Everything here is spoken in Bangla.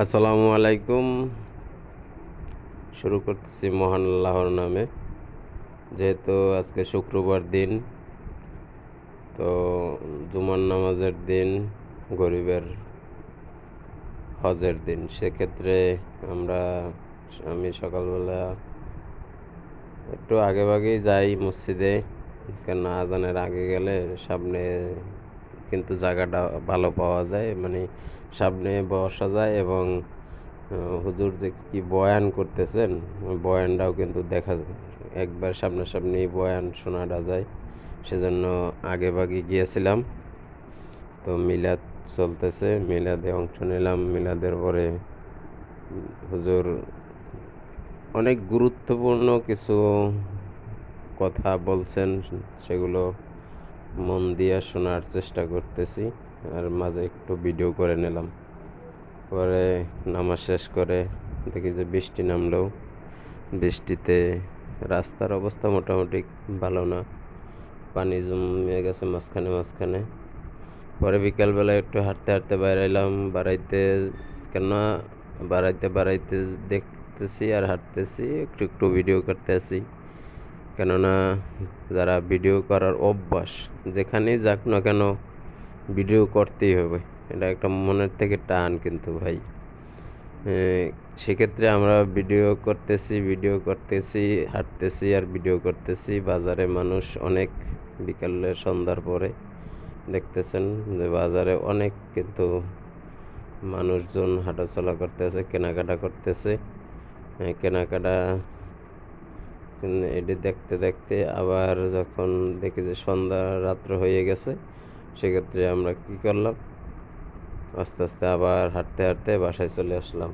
আসসালামু আলাইকুম। শুরু করতেছি মহান আল্লাহর নামে। যেহেতু আজকে শুক্রবার দিন, তো জুমার নামাজের দিন, গরিবের হজের দিন। সেক্ষেত্রে আমরা আমি সকালবেলা একটু আগে ভাগেই যাই মসজিদে। কেন আজানের আগে গেলে সামনে কিন্তু জায়গাটা ভালো পাওয়া যায় মানে সামনে বসা যায় এবং হুজুর যে কি বয়ান করতেছেন বয়ানটাও কিন্তু দেখা একবার সামনাসামনি বয়ান শোনাটা যায়, সেজন্য আগে ভাগে গিয়েছিলাম। তো মিলাদ চলতেছে, মিলাদে অংশ নিলাম, মিলাদের পরে হুজুর অনেক গুরুত্বপূর্ণ কিছু কথা বলছেন, সেগুলো মন দিয়ে শোনার চেষ্টা করতেছি, আর মাঝে একটু ভিডিও করে নিলাম। পরে নামাজ শেষ করে দেখি যে বৃষ্টি নামলো বৃষ্টিতে রাস্তার অবস্থা মোটামুটি ভালো না। পানি জমে গেছে মাঝখানে মাঝখানে। পরে বিকালবেলা একটু হাঁটতে হাঁটতে বাইরাইলাম বাড়াইতে কেননা বাড়াইতে বাড়াইতে দেখতেছি আর হাঁটতেছি, একটু একটু ভিডিও করতেছি। কেননা যারা ভিডিও করার অভ্যাস, যেখানেই যাক না কেন ভিডিও করতেই হবে। এটা একটা মনের থেকে টান কিন্তু ভাই। সেক্ষেত্রে আমরা ভিডিও করতেছি ভিডিও করতেছি, হাঁটতেছি আর ভিডিও করতেছি। বাজারে মানুষ অনেক, বিকালে, সন্ধ্যার পরে দেখতেছেন যে বাজারে অনেক কিন্তু মানুষজন হাঁটাচলা করতেছে, কেনাকাটা করতেছে। কেনাকাটা উম, এটি দেখতে দেখতে আবার যখন দেখি যে সন্ধ্যা রাত্র হয়ে গেছে সেক্ষেত্রে আমরা কি করলাম? আস্তে আস্তে আবার হাঁটতে হাঁটতে বাসায় চলে আসলাম।